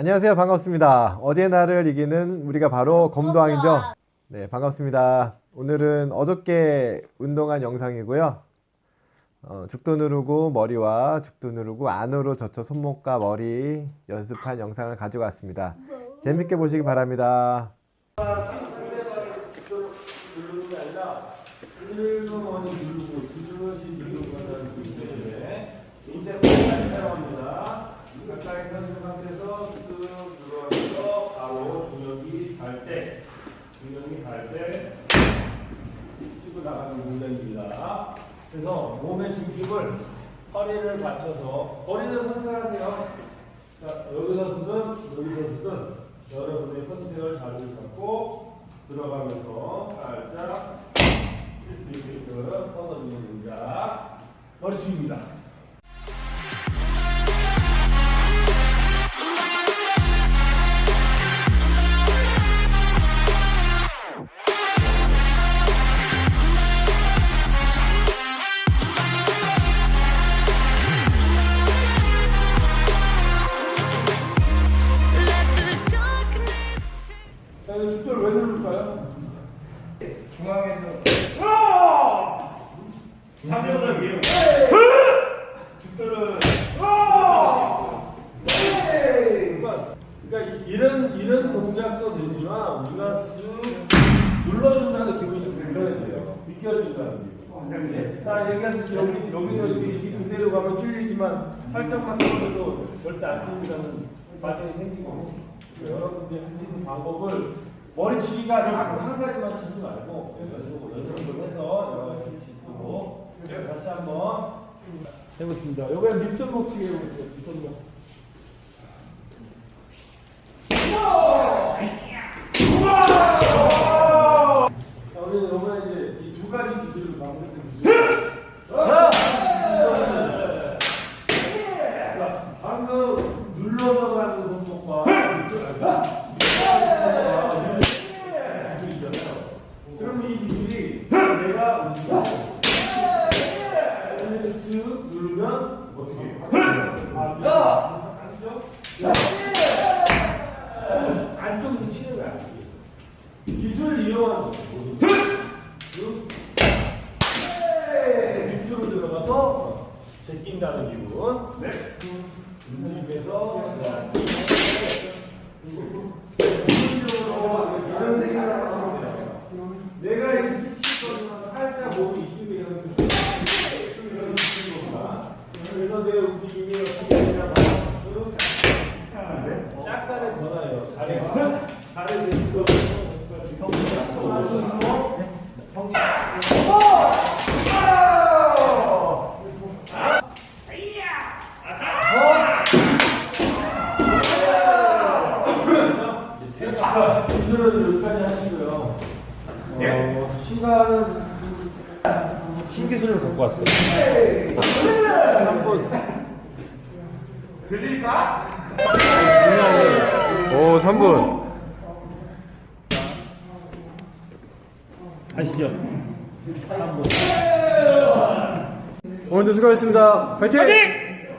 안녕하세요. 반갑습니다. 어제 날을 이기는 우리가 바로 검도왕이죠. 네, 반갑습니다. 오늘은 어저께 운동한 영상이고요. 어, 죽도 누르고 머리와 죽도 누르고 안으로 젖혀 손목과 머리 연습한 영상을 가지고 왔습니다. 재밌게 보시기 바랍니다. 누르는 게 아니라 슬그머니 누르고 슬그머니 누르고는 문제인데 인터넷을 사용합니다. 가까이 펴진 상태에서 쓱 들어와서 바로 중력이 달 때, 중력이 달때 치고 나가는 문제입니다. 그래서 몸의 중심을 허리를 받쳐서 허리를 선택하세요. 자, 여기서 쓰든 여기서 쓰든 여러분의 선택을 잘 잡고 들어가면서 살짝 쉴 수 있게끔 뻗어주는 동작 머리 숙입니다. 중앙에서 상대보다 위에 축도를 그러니까, 이- 이런 이런 동작도 되지만 우리가 쓱 눌러준다는 기분이 좀 들어야 돼요. 비껴준다는 기분. 자 얘기하듯이 여기 여기서 이렇게 그대로 가면 찔리지만 살짝만 떨어져도 절대 안 찔린다는 과정이 생기고 여러분들이 할수 있는 방법을 머리치기가 자꾸 한 가지만 치지 말고 연습을 해서 여러 가지 칠수 있도록 다시 한번 해보겠습니다. 이번엔 밑손목 치기 해보세요. 밑손목. 자, 우리는 이번에 이제 이 두 가지 기술을 마무리했습니다. 자, 방금 눌러서 가는 손목과 기술 있잖아요. 그럼 이 기술이 내가 움직여. 쓱 누르면 어떻게 해요? 아, 안쪽? 기술을 이용하는 거죠. 밑으로 들어가서 제낀다는 기분. 네. 돼요. 내가 이렇게 치거나 살짝 몸이 이쪽에 이렇게. 그래서 내 움직임이 어떻게 되냐 바로 약간의 변화예요. 자리 신기술을 갖고 왔어요. 한번 오, 3분. 한번. 오늘도 수고하셨습니다. 화이팅!